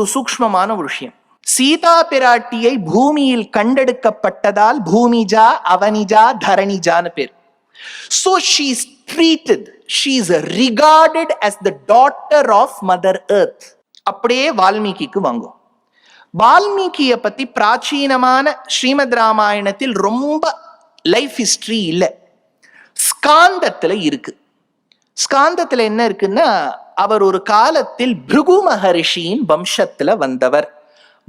ஒரு சூக்மமான ஒரு விஷயம். சீதா பிராட்டியை பூமியில் கண்டெடுக்கப்பட்டதால் பூமிஜா அவனிஜா தரணிஜான்னு பேர். So she's treated, she's regarded as the daughter of mother earth அப்படியே வால்மீகிக்கு வாங்கும் வால்மீகிய பத்தி பிராச்சீனமான ஸ்ரீமத் ராமாயணத்தில் ரொம்ப லைஃப் ஹிஸ்டரி இல்லை. ஸ்காந்தத்துல இருக்கு. ஸ்காந்தத்துல என்ன இருக்குன்னா அவர் ஒரு காலத்தில் பிருகு மகரிஷியின் வம்சத்துல வந்தவர்.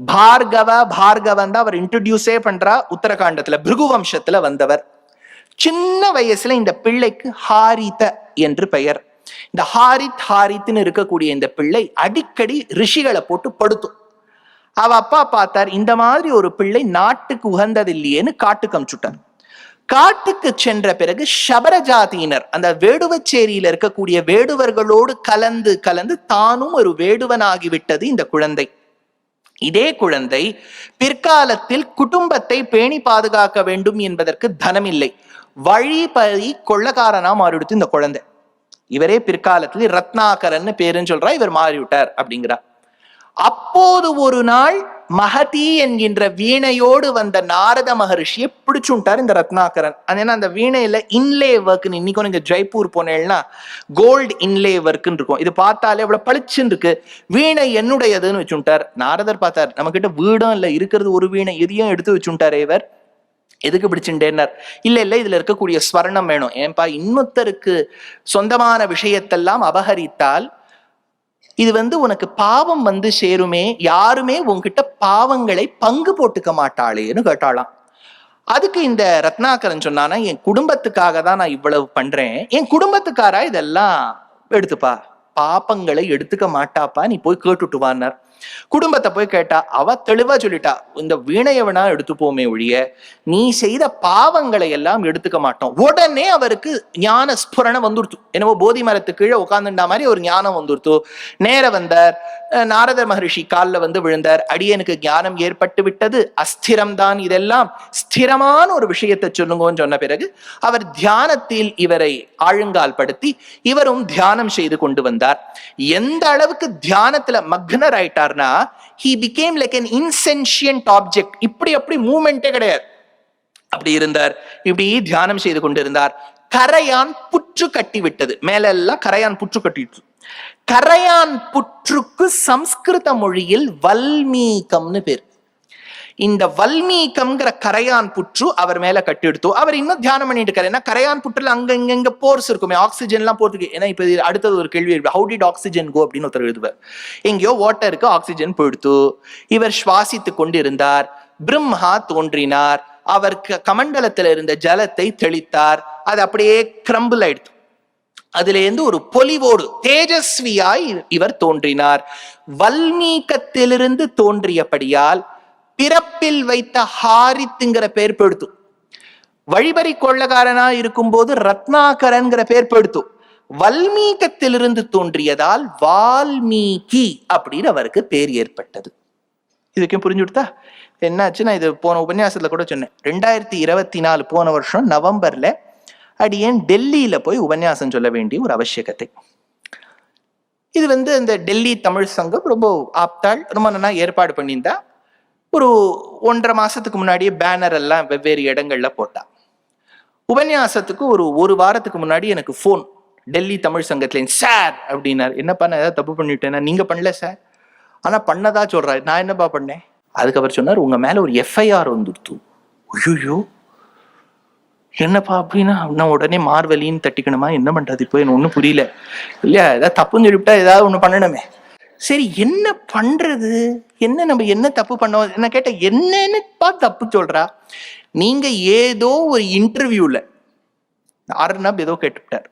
பார்கவ பார்கவன் தான் அவர் இன்ட்ரடியூஸே பண்றா உத்தரகாண்டத்துல பிருகு வம்சத்துல வந்தவர். சின்ன வயசுல இந்த பிள்ளைக்கு ஹாரித என்று பெயர். இந்த ஹாரித் ஹாரித்னு இருக்கக்கூடிய இந்த பிள்ளை அடிக்கடி ரிஷிகளை போட்டு படுத்தும். அவ அப்பா பார்த்தார் இந்த மாதிரி ஒரு பிள்ளை நாட்டுக்கு உகந்தது இல்லையேன்னு காட்டுக்கு அமிச்சுட்டார் காட்டுக்கு சென்ற பிறகு சபரஜாதியினர் அந்த வேடுவச்சேரியில இருக்கக்கூடிய வேடுவர்களோடு கலந்து கலந்து தானும் ஒரு வேடுவனாகிவிட்டது இந்த குழந்தை. இதே குழந்தை பிற்காலத்தில் குடும்பத்தை பேணி பாதுகாக்க வேண்டும் என்பதற்கு தனமில்லை. வழிபறி கொள்ளக்காரனா மாறிவிடுத்து இந்த குழந்தை. இவரே பிற்காலத்தில் ரத்னாகரன் பேருன்னு சொல்றா இவர் மாறிவிட்டார் அப்படிங்கிறார் அப்போது ஒரு நாள் மகதி என்கின்ற வீணையோடு வந்த நாரத மகரிஷியை பிடிச்சுட்டார் இந்த ரத்னாகரன். அது ஏன்னா அந்த வீணையில இன்லே ஒர்க்னு இன்னைக்கும் நீங்க ஜெய்ப்பூர் போனேன்னா கோல்டு இன்லே ஒர்க்னு இருக்கும். இது பார்த்தாலே இவ்வளவு பளிச்சுன்னு இருக்கு. வீணை என்னுடையதுன்னு வச்சுட்டார் நாரதர் பார்த்தார் நம்ம கிட்ட வீடும் இல்லை இருக்கிறது ஒரு வீணை இதையும் எடுத்து வச்சுட்டாரே இவர். எதுக்கு பிடிச்சுட்டேன்னார்? இல்ல இல்ல இதுல இருக்கக்கூடிய ஸ்வர்ணம் வேணும். ஏன்பா இன்னொருத்தருக்கு சொந்தமான விஷயத்தெல்லாம் அபகரித்தால் இது வந்து உனக்கு பாவம் வந்து சேருமே யாருமே உன்கிட்ட பாவங்களை பங்கு போட்டுக்க மாட்டாளேன்னு கேட்டாளாம். அதுக்கு இந்த ரத்னாகரன் சொன்னானா என் குடும்பத்துக்காக தான் நான் இவ்வளவு பண்றேன். என் குடும்பத்துக்காரா இதெல்லாம்? எடுத்துப்பா. பாப்பங்களை எடுத்துக்க மாட்டாப்பா. நீ போய் கேட்டுட்டு வான்னார். குடும்பத்தை போய் கேட்டா அவ தெளிவா சொல்லிட்டா இந்த வீணையை வேணா எடுத்துப்போமே ஒழிய நீ செய்த பாவங்களை எல்லாம் எடுத்துக்க மாட்டோம். உடனே அவருக்கு ஞான ஸ்புரணம் வந்துருத்து. என்னவோ போதி மரத்து கீழே உட்காந்துட்டா மாதிரி ஒரு ஞானம் வந்துருத்து. நேர வந்தார். நாரத மகரிஷி காலில் வந்து விழுந்தார். அடியனுக்கு ஞானம் ஏற்பட்டு விட்டது. அஸ்திரம் தான் இதெல்லாம். ஸ்திரமான ஒரு விஷயத்தை சொல்லுங்கன்னு சொன்ன பிறகு அவர் தியானத்தில் இவரை ஆழுங்கால் படுத்தி இவரும் தியானம் செய்து கொண்டு வந்தார். எந்த அளவுக்கு தியானத்துல மக்னர் ஆயிட்டார்னா he became like an insentient object இப்படி அப்படி மூமெண்டே கிடையாது. அப்படி இருந்தார். இப்படி தியானம் செய்து கொண்டிருந்தார். கரையான் புற்று கட்டி விட்டது மேல எல்லாம் கரையான் புற்று கட்டிட்டு. கரையான் புற்றுக்கு சம்ஸ்கிருத மொழியில் வல்மீகம்னு பேர். இந்த வல்மீகம்ங்கிற கரையான் புற்று அவர் மேல கட்டி அவர் இன்னும் தியானம் பண்ணிட்டு இருக்காரு. ஏன்னா கரையான் புற்றுல அங்க இங்க இங்க போர்ஸ் இருக்குமே ஆக்சிஜன் எல்லாம் போறதுக்கு. ஏன்னா இப்ப அடுத்தது ஒரு கேள்வி ஹவு டிட் ஆக்சிஜன் கோ அப்படின்னு ஒருத்தர் எழுதுவார். எங்கேயோ வாட்டருக்கு ஆக்சிஜன் போயிடுத்து இவர் சுவாசித்து கொண்டிருந்தார். பிரம்மா தோன்றினார். அவர் க- கமண்டலத்துல இருந்த ஜலத்தை தெளித்தார். அது அப்படியே கிரம்பிள் ஆயிடுத்து. அதுல இருந்து ஒரு பொலிவோடு தேஜஸ்வியாய் இவர் தோன்றினார். வல்மீகத்திலிருந்து தோன்றியபடியால் பிறப்பில் வைத்த ஹாரித்துங்கிற பேர் பெடுத்தும் வழிபறி கொள்ளக்காரனா இருக்கும்போது ரத்னாகரன்கிற பேர் பெடுத்தும் வல்மீகத்திலிருந்து தோன்றியதால் வால்மீகி அப்படின்னு அவருக்கு பேர் ஏற்பட்டது. இதுக்கும் புரிஞ்சு கொடுத்தா? என்னாச்சு? நான் இது போன உபன்யாசத்துல கூட சொன்னேன். ரெண்டாயிரத்தி இருபத்தி நாலு போன வருஷம் நவம்பர்ல அடியேன் டெல்லியில போய் உபன்யாசம் சொல்ல வேண்டிய ஒரு அவசியகத்தை. இது வந்து இந்த டெல்லி தமிழ் சங்கம் ரொம்ப ஆப்தாள் ரொம்ப நல்லா ஏற்பாடு பண்ணியிருந்தா ஒரு ஒன்றரை மாசத்துக்கு முன்னாடியே பேனர் எல்லாம் வெவ்வேறு இடங்கள்ல போட்டா. உபன்யாசத்துக்கு ஒரு ஒரு வாரத்துக்கு முன்னாடி எனக்கு ஃபோன் டெல்லி தமிழ் சங்கத்துல சார் அப்படின்னாரு. என்னப்பா நான் ஏதாவது தப்பு பண்ணிவிட்டேன்னா நீங்க பண்ணல சார். ஆனா பண்ணதா சொல்றாரு நான் என்னப்பா பண்ணேன்? அதுக்கப்புறம் சொன்னார் உங்க மேல ஒரு எஃப்ஐஆர் வந்துடுத்து ஐயோ என்னப்பா அப்படின்னா? நான் உடனே மார்வலின்னு தட்டிக்கணுமா? என்ன பண்றது? இப்போ எனக்கு ஒன்றும் புரியல. இல்லையா? ஏதாவது தப்புன்னு சொல்லிவிட்டா ஏதாவது ஒன்று பண்ணணுமே. சரி என்ன பண்றது? என்ன நம்ம என்ன தப்பு பண்ணோம்? என்ன கேட்ட என்னன்னு பார்த்து தப்பு சொல்றா. நீங்க ஏதோ ஒரு இன்டர்வியூல அர்ணப் ஏதோ கேட்டுவிட்டார்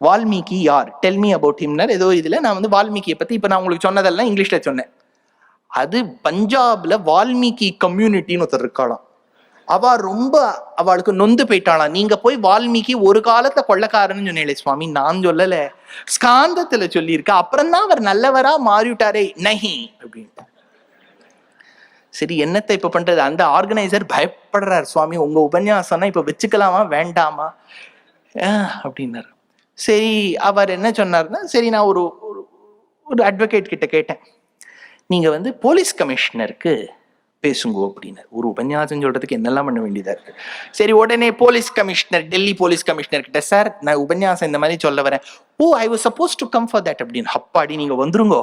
வால்மீகி யார்? டெல் மீ அபவுட் ஹிம்னர் ஏதோ இதுல நான் வந்து வால்மீகியை பத்தி இப்ப நான் உங்களுக்கு சொன்னதெல்லாம் இங்கிலீஷ்ல சொன்னேன். அது பஞ்சாப்ல வால்மீகி கம்யூனிட்டின்னு ஒருத்தர் இருக்காளாம். அவ ரொம்ப அவளுக்கு நொந்து போயிட்டாளாம் நீங்க போய் வால்மீகி ஒரு காலத்துல கொள்ளக்காரன்னு சொன்னேன் சுவாமி நான் சொல்லல. ஸ்காந்தத்துல சொல்லியிருக்க. அப்புறம் தான் அவர் நல்லவரா மாறிவிட்டாரே நஹி அப்படின்ட்டு. சரி என்னத்தை இப்ப பண்றது? அந்த ஆர்கனைசர் பயப்படுறார் சுவாமி. உங்க உபன்யாசம்னா இப்ப வச்சுக்கலாமா வேண்டாமா? அப்படின்னாரு. சரி அவர் என்ன சொன்னார்னா சரி நான் ஒரு ஒரு- ஒரு அட்வொகேட் கிட்ட கேட்டேன். நீங்க வந்து போலீஸ் கமிஷனருக்கு பேசுங்கோ அப்படின்னு ஒரு உபன்யாசம் சொல்றதுக்கு என்னெல்லாம் பண்ண வேண்டியதா இருக்கு? சரி உடனே police commissioner Delhi police commissioner கிட்ட சார் நான் உபன்யாசம் இந்த மாதிரி சொல்ல வரேன். ஓ I was supposed to come for that அப்படின்னு அப்பாடி நீங்க வந்துருங்கோ.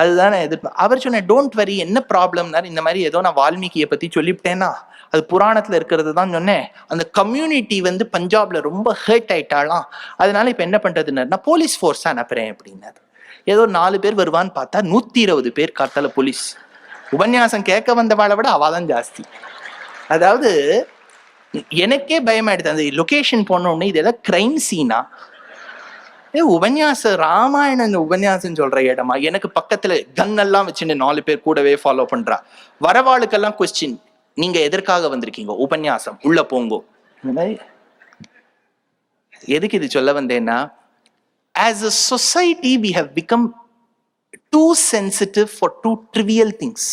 அதுதான் நான் எதிர்ப்பு அவர் சொன்ன டோன்ட் வரி என்ன ப்ராப்ளம்னாரு இந்த மாதிரி ஏதோ நான் வால்மீகியை பத்தி சொல்லிவிட்டேன்னா அது புராணத்துல இருக்கிறது தான் சொன்னேன். அந்த கம்யூனிட்டி வந்து பஞ்சாப்ல ரொம்ப ஹர்ட் ஆயிட்டாலாம் அதனால இப்ப என்ன பண்றதுன்னு நான் போலீஸ் ஃபோர்ஸா அனுப்புறேன் அப்படின்னாரு. ஏதோ நாலு பேர் வருவான்னு பார்த்தா நூத்தி இருபது பேர் காத்தால போலீஸ். உபன்யாசம் கேட்க வந்தவாளை விட அவாதான் ஜாஸ்தி. அதாவது எனக்கே பயமாயிடுது அந்த லொகேஷன் போன உடனே இது கிரைம் சீனா ஏ உபன்யாச ராமாயணன் உபன்யாசம் சொல்ற இடமா? எனக்கு பக்கத்துல கன் எல்லாம் வச்சுன்னு நாலு பேர் கூடவே ஃபாலோ பண்றா. வரவாளுக்கெல்லாம் கொஸ்டின் நீங்க எதற்காக வந்திருக்கீங்க? உபன்யாசம். உள்ள போங்கோ. எதுக்கு இது சொல்ல வந்தேன்னா as a society we have become too sensitive for too trivial things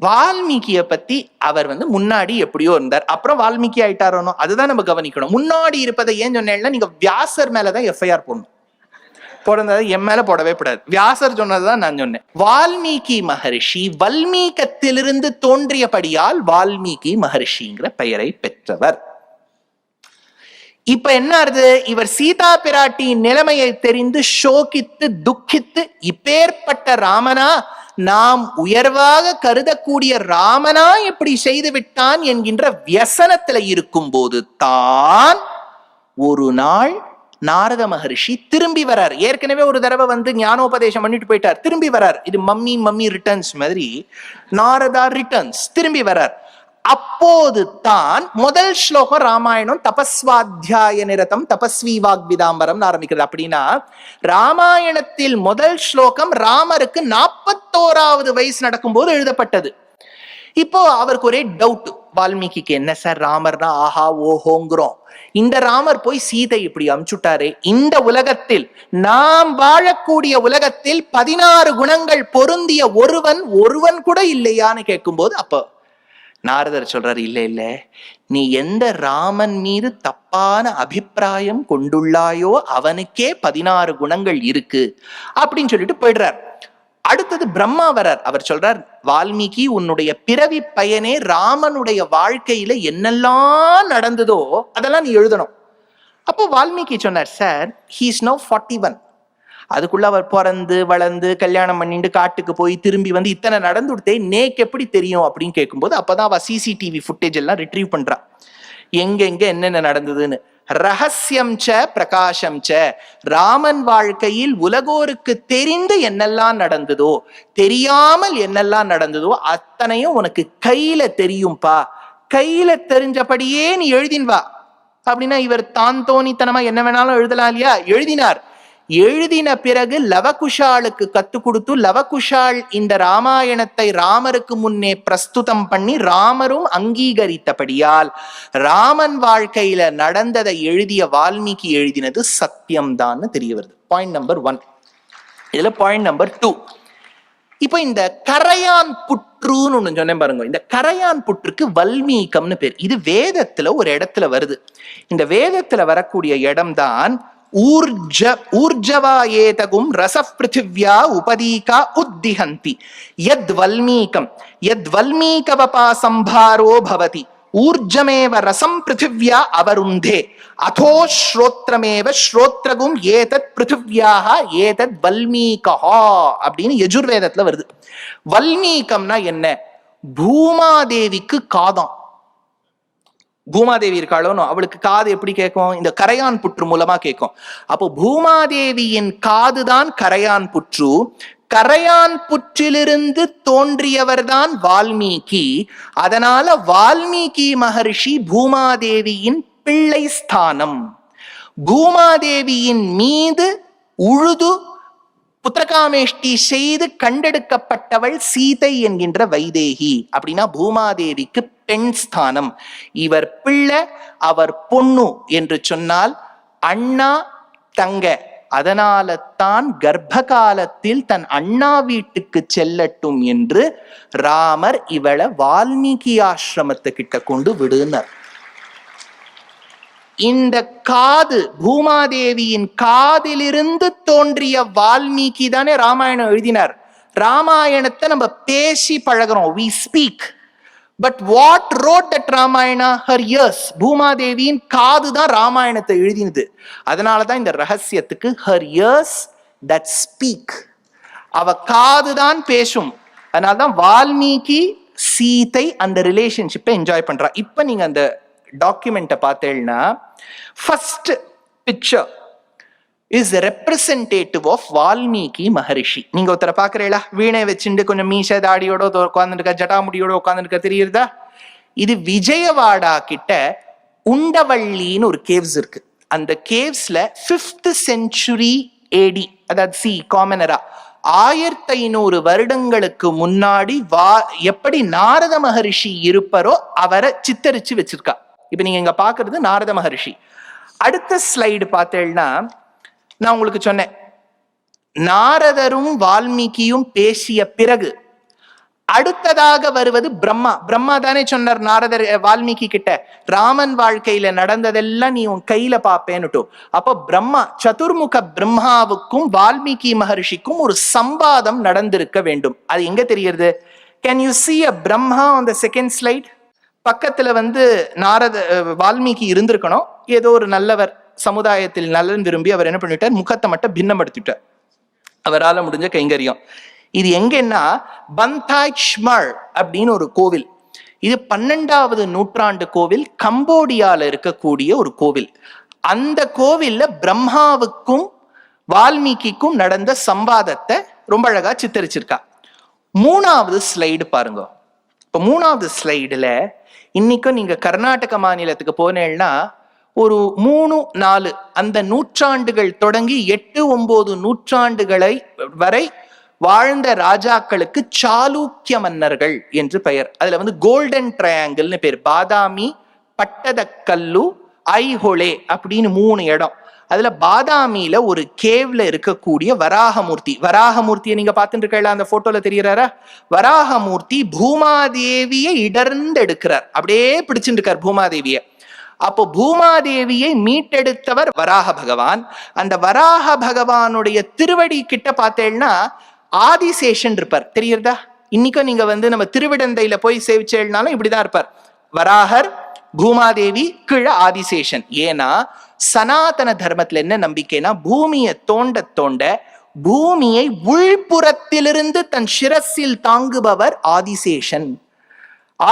வால்மீகியை பத்தி அவர் வந்து முன்னாடி எப்படியோ இருந்தார். அப்புறம் வால்மீகி ஆயிட்டாரோனோ அதுதான் நம்ம கவனிக்கணும். முன்னாடி இருப்பதை ஏன் சொன்னேன்னா நீங்க வியாசர் மேலதான் எஃப்ஐஆர் போடணும். போடுறது என் மேல போடவே கூடாது. வியாசர் சொன்னதுதான் நான் சொன்னேன். வால்மீகி மகரிஷி வல்மீகத்திலிருந்து தோன்றியபடியால் வால்மீகி மகரிஷிங்கிற பெயரை பெற்றவர். இப்ப என்ன ஆறுது? இவர் சீதா பிராட்டியின் நிலைமையை தெரிந்து சோகித்து துக்கித்து இப்பேற்பட்ட ராமனா நாம் உயர்வாக கருதக்கூடிய ராமனா இப்படி செய்து விட்டான் என்கின்ற வியசனத்துல இருக்கும் போது தான் ஒரு நாள் நாரத மகரிஷி திரும்பி வரார். ஏற்கனவே ஒரு தடவை வந்து ஞானோபதேசம் பண்ணிட்டு போயிட்டார். திரும்பி வரார். இது மம்மி மம்மி ரிட்டர்ன்ஸ் மாதிரி. நாரதா ரிட்டர்ன்ஸ் திரும்பி வரார். அப்போது தான் முதல் ஸ்லோகம் ராமாயணம் தபஸ்வாத்தியாய நிரதம் தபஸ்வி வாக்விதாம்பரம் ஆரம்பிக்கிறது. அப்படின்னா ராமாயணத்தில் முதல் ஸ்லோகம் ராமருக்கு நாற்பத்தோராவது வயசு நடக்கும்போது எழுதப்பட்டது. இப்போ அவருக்கு ஒரே டவுட் வால்மீகிக்கு என்ன சார் ராமர்னா ஆஹா ஓஹோங்கிறோம். இந்த ராமர் போய் சீதை இப்படி அமுச்சுட்டாரு இந்த உலகத்தில் நாம் வாழக்கூடிய உலகத்தில் பதினாறு குணங்கள் பொருந்திய ஒருவன் ஒருவன் கூட இல்லையான்னு கேட்கும்போது அப்போ நாரதர் சொல்றாரு இல்ல இல்ல நீ எந்த ராமன் மீது தப்பான அபிப்பிராயம் கொண்டுள்ளாயோ அவனுக்கே பதினாறு குணங்கள் இருக்கு அப்படின்னு சொல்லிட்டு போயிடுறார். அடுத்தது பிரம்மா வரார் அவர் சொல்றார் வால்மீகி உன்னுடைய பிறவி பயனே ராமனுடைய வாழ்க்கையில என்னெல்லாம் நடந்ததோ அதெல்லாம் நீ எழுதணும். அப்போ வால்மீகி சொன்னார் sir he's no forty one அதுக்குள்ள அவர் பிறந்து வளர்ந்து கல்யாணம் பண்ணிட்டு காட்டுக்கு போய் திரும்பி வந்து இத்தனை நடந்து விடுத்தே நேக்கு எப்படி தெரியும் அப்படின்னு கேட்கும்போது அப்பதான் அவ சிசிடிவி ஃபுட்டேஜ் எல்லாம் ரிட்ரீவ் பண்றா. எங்க எங்க என்னென்ன நடந்ததுன்னு. ரகசியம் ச பிரகாசம் ச. ராமன் வாழ்க்கையில் உலகோருக்கு தெரிந்து என்னெல்லாம் நடந்ததோ தெரியாமல் என்னெல்லாம் நடந்ததோ அத்தனையும் உனக்கு கையில தெரியும்பா. கையில தெரிஞ்சபடியே நீ எழுதின்வா அப்படின்னா இவர் தான் தோணித்தனமா என்ன வேணாலும் எழுதலாம் இல்லையா? எழுதினார். எழுதின பிறகு லவகுஷாளுக்கு கத்து கொடுத்து லவகுஷாள் இந்த ராமாயணத்தை ராமருக்கு முன்னே பிரஸ்துதம் பண்ணி ராமரும் அங்கீகரித்தபடியால் ராமன் வாழ்க்கையில நடந்ததை எழுதிய வால்மீகி எழுதினது சத்தியம்தான்னு தெரிய வருது. பாயிண்ட் நம்பர் ஒன் இதுல பாயிண்ட் நம்பர் டூ இப்போ இந்த கரையான் புற்றுன்னு ஒண்ணு சொன்னேன் பாருங்க. இந்த கரையான் புற்றுக்கு வல்மீகம்னு பேர். இது வேதத்துல ஒரு இடத்துல வருது. இந்த வேதத்துல வரக்கூடிய இடம்தான் ஊர்ஜ ஊர்ஜவா ஏதகும் ரச பிருத்திவ்யா உபதீகா உத்திஹந்தி. யத் வல்மீகம் யத் வல்மீகவபா சம்பாரோ பவதி. ஊர்ஜமேவ ரசம் பிருத்திவ்யா அவருந்தே. அதோ ஸ்ரோத்ரமேவ ஸ்ரோத்ரகும் ஏதத் பிருத்திவ்யாக ஏதத் வல்மீகா அப்படின்னு யஜுர்வேதத்துல வருது. வல்மீகம்னா என்ன? பூமாதேவிக்கு காதம். பூமாதேவி இருக்காளோன்னு அவளுக்கு காது எப்படி கேட்கும்? இந்த கரையான் புற்று மூலமா கேட்கும். அப்போ பூமாதேவியின் காதுதான் கரையான் புற்று. கரையான் புற்றிலிருந்து தோன்றியவர்தான் வால்மீகி. அதனால வால்மீகி மகர்ஷி பூமாதேவியின் பிள்ளை ஸ்தானம். பூமாதேவியின் மீது உழுது புத்திரகாமேஷ்டி செய்து கண்டெடுக்கப்பட்டவள் சீதை என்கின்ற வைதேகி. அப்படின்னா பூமாதேவிக்கு பெண் ஸ்தானம். இவர் பிள்ளை அவர் பொண்ணு என்று சொன்னால் அண்ணா தங்க. அதனால தான் கர்ப்ப காலத்தில் தன் அண்ணா வீட்டுக்கு செல்லட்டும் என்று ராமர் இவளை வால்மீகி ஆசிரமத்துக்கிட்ட கிட்ட கொண்டு விடுனர். இந்த காது பூமாதேவியின் காதிலிருந்து தோன்றிய வால்மீகி தானே ராமாயணம் எழுதினார். ராமாயணத்தை நம்ம பேசி பழகுறோம். We speak but what wrote that Ramayana her ears பூமாதேவியின் காது தான் ராமாயணத்தை எழுதினது. அதனால தான் இந்த ரகசியத்துக்கு ஹர் இயர்ஸ் தட் ஸ்பீக் அவ காது தான் பேசும். அதனால தான் வால்மீகி சீதை அந்த ரிலேஷன்ஷிப்பை என்ஜாய் பண்றா. இப்போ நீங்க அந்த டாக்குமெண்ட்டை பார்த்தேன்னா first picture is representative of Valmiki Maharishi நீங்க ஒருத்தரை பாக்குறீங்களா வீணை வச்சுட்டு கொஞ்சம் மீச தாடியோட உட்காந்துருக்க ஜட்டாமுடியோட உட்காந்துருக்க தெரியுறதா இது விஜயவாடா கிட்ட உண்டவள்ளின்னு ஒரு கேவ்ஸ் இருக்கு. அந்த கேவ்ஸ்ல பிப்த் செஞ்சுரி ஏடி அதாவது சி காமனரா ஆயிரத்தி ஐநூறு வருடங்களுக்கு முன்னாடி வா எப்படி நாரத மகரிஷி இருப்பரோ அவரை சித்தரிச்சு வச்சிருக்கா. இப்ப நீங்க இங்க பாக்குறது நாரத மகரிஷி. அடுத்த ஸ்லைடு பார்த்தேன்னா நான் உங்களுக்கு சொன்னேன். நாரதரும் வால்மீகியும் பேசிய பிறகு அடுத்ததாக வருவது பிரம்மா. பிரம்மா தானே சொன்னார் நாரதர் வால்மீகி கிட்ட ராமன் வாழ்க்கையில நடந்ததெல்லாம் நீ உன் கையில பாப்பேன்னுட்டு அப்போ பிரம்மா சதுர்முக பிரம்மாவுக்கும் வால்மீகி மகர்ஷிக்கும் ஒரு சம்பாதம் நடந்திருக்க வேண்டும். அது எங்க தெரியுது can you see a Brahma on the second slide பக்கத்துல வந்து நாரத வால்மீகி இருந்திருக்கணும். ஏதோ ஒரு நல்லவர் சமுதாயத்தில் நலன் விரும்பி அவர் என்ன பண்ணிட்டார்? முகத்தை மட்டும் பின்னப்படுத்திட்டார். அவரால் முடிஞ்ச கைங்கரியம். இது எங்கன்னா பந்தாய்ச்மர் அப்படின்னு ஒரு கோவில். இது பன்னெண்டாவது நூற்றாண்டு கோவில் கம்போடியால இருக்கக்கூடிய ஒரு கோவில். அந்த கோவில்ல பிரம்மாவுக்கும் வால்மீகிக்கும் நடந்த சம்பாதத்தை ரொம்ப அழகா சித்தரிச்சிருக்கா. மூணாவது ஸ்லைடு பாருங்க. இப்ப மூணாவது ஸ்லைடுல இன்னைக்கும் நீங்க கர்நாடக மாநிலத்துக்கு போனேன்னா ஒரு மூணு நாலு அந்த நூற்றாண்டுகள் தொடங்கி எட்டு ஒன்பது நூற்றாண்டுகளை வரை வாழ்ந்த ராஜாக்களுக்கு சாளுக்கிய மன்னர்கள் என்று பெயர். அதுல வந்து கோல்டன் ட்ரையாங்கிள்னு பேர். பாதாமி பட்டதக்கல்லு ஐஹொளே அப்படின்னு மூணு இடம். அதுல பாதாமியில ஒரு கேவ்ல இருக்கக்கூடிய வராகமூர்த்தி. வராகமூர்த்தியை நீங்க பார்த்துட்டு இருக்கல அந்த போட்டோல தெரியறாரா? வராகமூர்த்தி பூமாதேவியை இடர்ந்து எடுக்கிறார் அப்படியே பிடிச்சிட்டு இருக்கார் பூமாதேவியை. அப்போ பூமாதேவியை மீட்டெடுத்தவர் வராக பகவான் அந்த வராக பகவானுடைய திருவடி கிட்ட பார்த்தேன்னா ஆதிசேஷன் இருப்பார். தெரியுறதா இன்னைக்கும் நீங்க வந்து நம்ம திருவிடந்தையில போய் சேவிச்சேல்னாலும் இப்படிதான் இருப்பார். வராகர் பூமாதேவி கிழ ஆதிசேஷன். ஏன்னா சனாதன தர்மத்துல என்ன நம்பிக்கைனா பூமியை தோண்ட தோண்ட பூமியை உள்புறத்திலிருந்து தன் சிரசில் தாங்குபவர் ஆதிசேஷன்.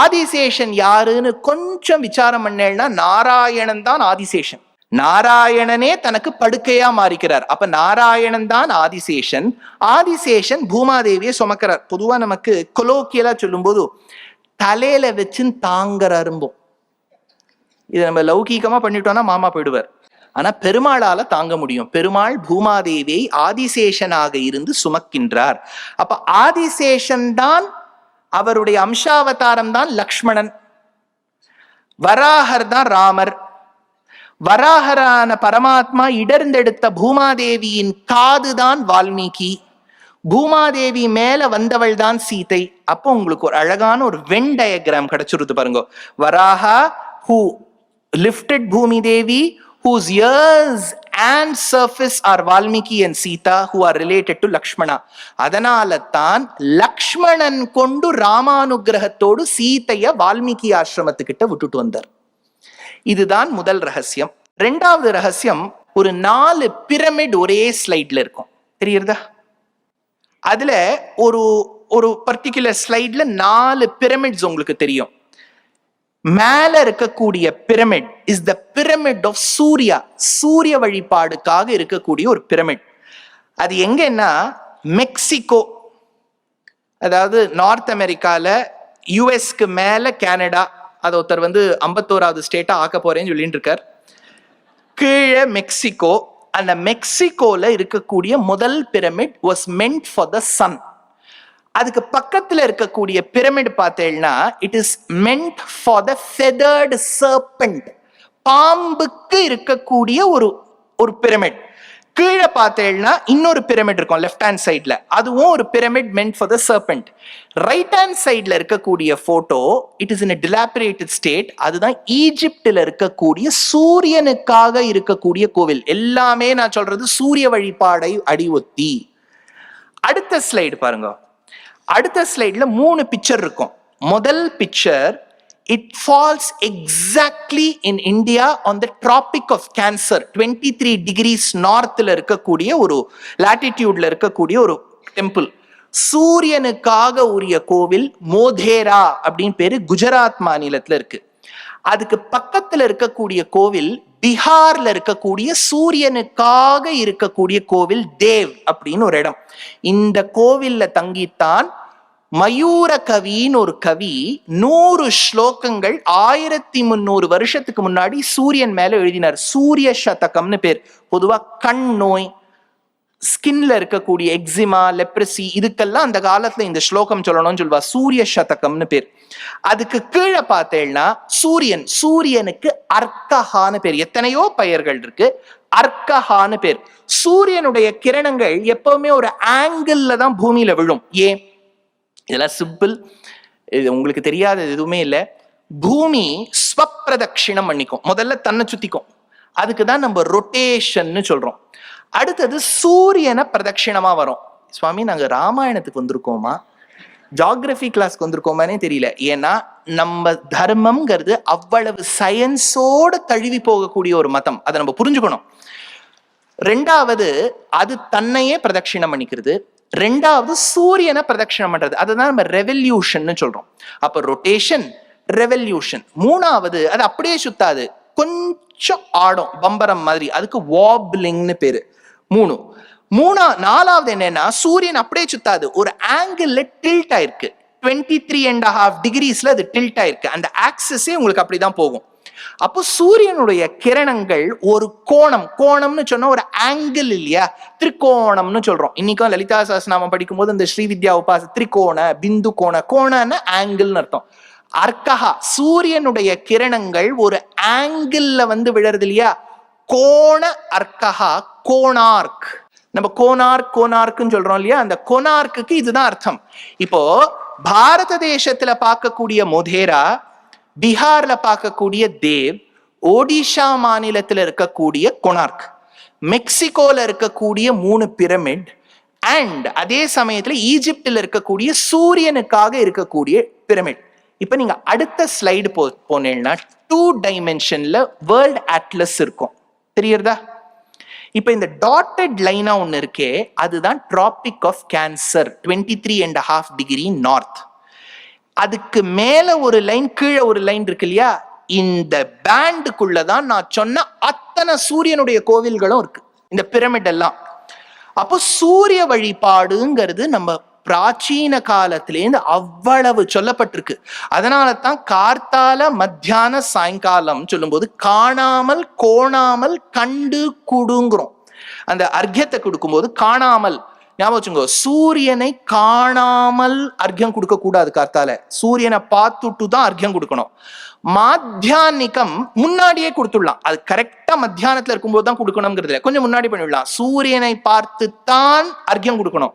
ஆதிசேஷன் யாருன்னு கொஞ்சம் விசாரம் பண்ணேன்னா நாராயணன் தான் ஆதிசேஷன். நாராயணனே தனக்கு படுக்கையா மாறிக்கிறார். அப்ப நாராயணன் தான் ஆதிசேஷன். ஆதிசேஷன் பூமாதேவியை சுமக்கிறார். பொதுவா நமக்கு கொலோக்கியலா சொல்லும்போது தலையில வச்சு தாங்குற அரும்பும் இது நம்ம லௌகீகமா பண்ணிட்டோம்னா மாமா போயிடுவார். ஆனா பெருமாளால தாங்க முடியும். பெருமாள் பூமாதேவியை ஆதிசேஷனாக இருந்து சுமக்கின்றார். அப்ப ஆதிசேஷன் தான் அவருடைய அம்சாவதாரம் தான் லக்ஷ்மணன். வராகர் தான் ராமர். வராகரான பரமாத்மா இடர்ந்தெடுத்த பூமாதேவியின் காதுதான் வால்மீகி. பூமாதேவி மேல வந்தவள் தான் சீதை. அப்போ உங்களுக்கு ஒரு அழகான ஒரு வென் டயக்ராம் கிடைச்சிருது பாருங்க. வராகா ஹூ லிப்டட் பூமி தேவி whose ears and surface are Valmiki and Sita who are related to Lakshmana. அதனால தான் லக்ஷ்மணன் கொண்டு ராமானுகிரகத்தோடு சீதைய வால்மீகி ஆசிரமத்துக்கிட்ட விட்டுட்டு வந்தார் இதுதான் முதல் ரகசியம். ரெண்டாவது ரகசியம் ஒரு நாலு பிரமிட் ஒரே ஸ்லைட்ல இருக்கும். தெரியுறதா அதுல ஒரு ஒரு பர்டிகுலர் ஸ்லைட்ல நாலு பிரமிட்ஸ் உங்களுக்கு தெரியும். மேல இருக்கக்கூடிய pyramid is the pyramid of Surya சூரிய வழிபாடுக்காக இருக்கக்கூடிய ஒரு பிரமிட் அது எங்கன்னா மெக்சிகோ. அதாவது நார்த் அமெரிக்கால யூஎஸ்க்கு மேல கனடா அது ஒருத்தர் வந்து ஐம்பத்தோராவது ஸ்டேட்டா ஆக்க போறேன்னு சொல்லிட்டு இருக்கார். கீழே மெக்சிகோ. அந்த மெக்சிகோல இருக்கக்கூடிய முதல் pyramid was meant for the sun அதுக்கு பக்கத்துல இருக்கக்கூடிய பிரமிட் பார்த்தேன்னா it is meant for the feathered serpent பாம்புக்கு இருக்கக்கூடிய ஒரு ஒரு பிரமிட் கீழே பார்த்தேன்னா இன்னொரு பிரமிட் இருக்கும் லெஃப்ட் ஹேண்ட் சைட்ல அதுவும் ஒரு pyramid meant for the serpent right hand சைட்ல இருக்கக்கூடிய photo it is in dilapidated state அதுதான் ஈஜிப்டில் இருக்கக்கூடிய சூரியனுக்காக இருக்கக்கூடிய கோவில். எல்லாமே நான் சொல்றது சூரிய வழிபாடை அடிவொத்தி அடுத்த ஸ்லைடு பாருங்க. அடுத்த ஸ்லைடில் மூணு பிக்சர் இருக்கும். முதல் picture it falls exactly in India on the tropic of cancer twenty three degrees நார்த்தில் இருக்கக்கூடிய ஒரு லாட்டிடியூட்ல இருக்கக்கூடிய ஒரு டெம்பிள் சூரியனுக்காக உரிய கோவில் மோதேரா அப்படின்னு பேரு குஜராத் மாநிலத்தில் இருக்கு. அதுக்கு பக்கத்தில் இருக்கக்கூடிய கோவில் பீகார்ல இருக்கக்கூடிய சூரியனுக்காக இருக்கக்கூடிய கோவில் தேவ் அப்படின்னு ஒரு இடம். இந்த கோவில்ல தங்கித்தான் மயூர கவின்னு ஒரு கவி நூறு ஸ்லோகங்கள் ஆயிரத்தி முந்நூறு வருஷத்துக்கு முன்னாடி சூரியன் மேல எழுதினார். சூரிய சதகம்னு பேர். பொதுவா கண் நோய் ஸ்கின்ல இருக்கக்கூடிய எக்ஸிமா லெப்ரசி இதுக்கெல்லாம் அந்த காலத்துல இந்த ஸ்லோகம் சொல்லணும்னு சொல்லுவா. சூரிய சதகம்னு பேர். அதுக்கு கீழே பார்த்தேன்னா சூரியன். சூரியனுக்கு அர்க்கஹான்னு பேர். எத்தனையோ பெயர்கள் இருக்கு. அர்க்கஹான்னு பேர். சூரியனுடைய கிரணங்கள் எப்பவுமே ஒரு ஆங்கிள் தான் பூமியில விழும். ஏன்? இதெல்லாம் சிம்பிள் இது உங்களுக்கு தெரியாதது எதுவுமே இல்லை. பூமி ஸ்வப்பிரதட்சிணம் பண்ணிக்கும். முதல்ல தன்னை சுத்திக்கும். அதுக்கு தான் நம்ம ரொட்டேஷன்னு சொல்றோம். அடுத்தது சூரியனை பிரதட்சிணமா வரும். சுவாமி நாங்க ராமாயணத்துக்கு வந்திருக்கோமா? ஜாகிரபி கிளாஸ்க்கு வந்திருக்கோமானே தெரியல. ஏன்னா நம்ம தர்மம்ங்கிறது அவ்வளவு சயின்ஸோட தழுவி போகக்கூடிய ஒரு மதம். அதை நம்ம புரிஞ்சுக்கணும். ரெண்டாவது அது தன்னையே பிரதட்சிணம் பண்ணிக்கிறது. ரெண்டாவது சூரியனை பிரதட்சிணம் பண்றது. அதுதான் நம்ம ரெவல்யூஷன் சொல்றோம். அப்ப ரொட்டேஷன் ரெவல்யூஷன் மூணாவது அது அப்படியே சுத்தாது. கொஞ்சம் ஆடும் பம்பரம் மாதிரி. அதுக்கு வாப்லிங்னு பேரு. மூணு. மூணா நாலாவது என்னன்னா சூரியன் அப்படியே சுத்தாது. ஒரு ஆங்கிள் டில்ட் ஆயிருக்கு. டுவெண்ட்டி த்ரீ அண்ட் ஹாஃப் டிகிரிஸ்ல அது டில்ட் ஆயிருக்கு. அந்த ஆக்சஸே உங்களுக்கு அப்படிதான் போகும். அப்போ சூரியனுடைய கிரணங்கள் ஒரு கோணம் கோணம்னு சொன்னா ஒரு ஆங்கிள் இல்லையா? திரிகோணம்னு சொல்றோம். இன்னைக்கும் லலிதா சாஸ்நாமம் படிக்கும்போது இந்த ஸ்ரீவித்யா உபாச திரிகோண பிந்து கோண கோணன்னு ஆங்கிள்னு அர்த்தம். அர்க்கஹா சூரியனுடைய கிரணங்கள் ஒரு ஆங்கிள் வந்து விழறது இல்லையா? கோண அர்க்கஹா கோணார்க். நம்ம கோனார்க் கோனார்க்குன்னு சொல்றோம் இல்லையா? அந்த கோனார்க்குக்கு இதுதான் அர்த்தம். இப்போ பாரத தேசத்துல பார்க்கக்கூடிய மொதேரா பீகார்ல பார்க்கக்கூடிய தேவ் ஒடிஷா மாநிலத்துல இருக்கக்கூடிய கொனார்க் மெக்சிகோல இருக்கக்கூடிய மூணு பிரமிட் அண்ட் அதே சமயத்துல ஈஜிப்டில் இருக்கக்கூடிய சூரியனுக்காக இருக்கக்கூடிய பிரமிட். இப்ப நீங்க அடுத்த ஸ்லைடு போ போனீங்கன்னா டூ டைமென்ஷன்ல வேர்ல்ட் அட்லஸ் இருக்கும். தெரியறதா? இப்ப இந்த டாட்டட் லைனா ஒன்று இருக்கே அதுதான் tropic of cancer twenty three and half degree north அதுக்கு மேல ஒரு லைன் கீழே ஒரு லைன் இருக்கு இல்லையா? இந்த பேண்டுக்குள்ளதான் நான் சொன்ன அத்தனை சூரியனுடைய கோவில்களும் இருக்கு. இந்த பிரமிட் எல்லாம். அப்போ சூரிய வழிபாடுங்கிறது நம்ம பிராச்சீன காலத்திலேருந்து அவ்வளவு சொல்லப்பட்டிருக்கு. அதனால தான் கார்த்தால மத்தியான சாயங்காலம் சொல்லும்போது காணாமல் கோணாமல் கண்டு குடுங்குறோம். அந்த அர்க்கியத்தை கொடுக்கும்போது காணாமல் ஞாபகம் வச்சுங்க சூரியனை காணாமல் அர்க்கியம் கொடுக்க கூடாது கார்த்தால. சூரியனை பார்த்துட்டு தான் அர்க்கியம் கொடுக்கணும். மாத்தியானிக்கம் முன்னாடியே கொடுத்துடலாம். அது கரெக்டா மத்தியானத்துல இருக்கும்போது தான் கொடுக்கணுங்கிறதுல கொஞ்சம் முன்னாடி பண்ணிவிடலாம் சூரியனை பார்த்து தான் அர்க்கியம் கொடுக்கணும்.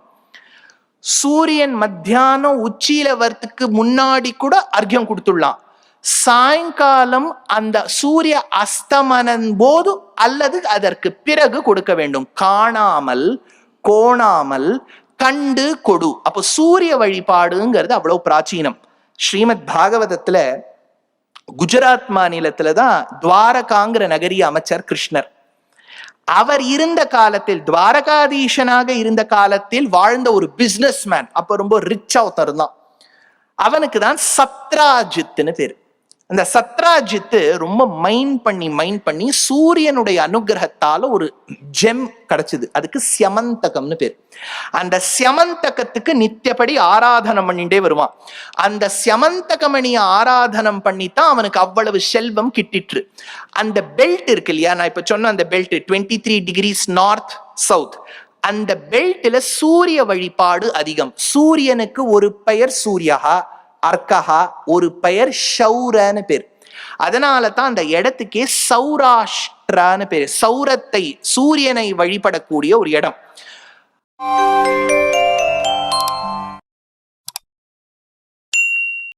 சூரியன் மத்தியானம் உச்சியில வரத்துக்கு முன்னாடி கூட அர்க்கியம் கொடுத்துடலாம். சாயங்காலம் அந்த சூரிய அஸ்தமனம் போது அல்லது அதற்கு பிறகு கொடுக்க வேண்டும். காணாமல் கோணாமல் கண்டு கொடு. அப்போ சூரிய வழிபாடுங்கிறது அவ்வளவு பிராச்சீனம். ஸ்ரீமத் பாகவதத்துல குஜராத் மாநிலத்துல தான் துவாரகாங்கிற நகரிய அமைச்சர் கிருஷ்ணர். அவர் இருந்த காலத்தில் துவாரகாதீஷனாக இருந்த காலத்தில் வாழ்ந்த ஒரு பிசினஸ் மேன் அப்ப ரொம்ப ரிச்சா ஒருத்தர் தான் அவனுக்கு தான் சத்ராஜித்னு பேரு. இந்த சத்ராஜித்து ரொம்ப மைண்ட் பண்ணி மைண்ட் பண்ணி சூரியனுடைய அனுகிரகத்தால ஒரு ஜெம் கிடைச்சது. அதுக்கு சியமந்தகம்னு பேர். அந்த சியமந்தகத்துக்கு நித்தியப்படி ஆராதனம் பண்ணிட்டே வருவான். அந்த சியமந்தகமணிய ஆராதனம் பண்ணித்தான் அவனுக்கு அவ்வளவு செல்வம் கிட்டிட்டு அந்த பெல்ட் இருக்கு இல்லையா? நான் இப்ப சொன்ன அந்த belt twenty three degrees north south அந்த பெல்ட்ல சூரிய வழிபாடு அதிகம். சூரியனுக்கு ஒரு பெயர் சூரியகா அர்க்கஹா ஒரு பெயர் ஷௌரன்னு பேர். அதனால தான் அந்த இடத்துக்கே சௌராஷ்டிரான்னு பேர். சௌரத்தை சூரியனை வழிபடக்கூடிய ஒரு இடம்.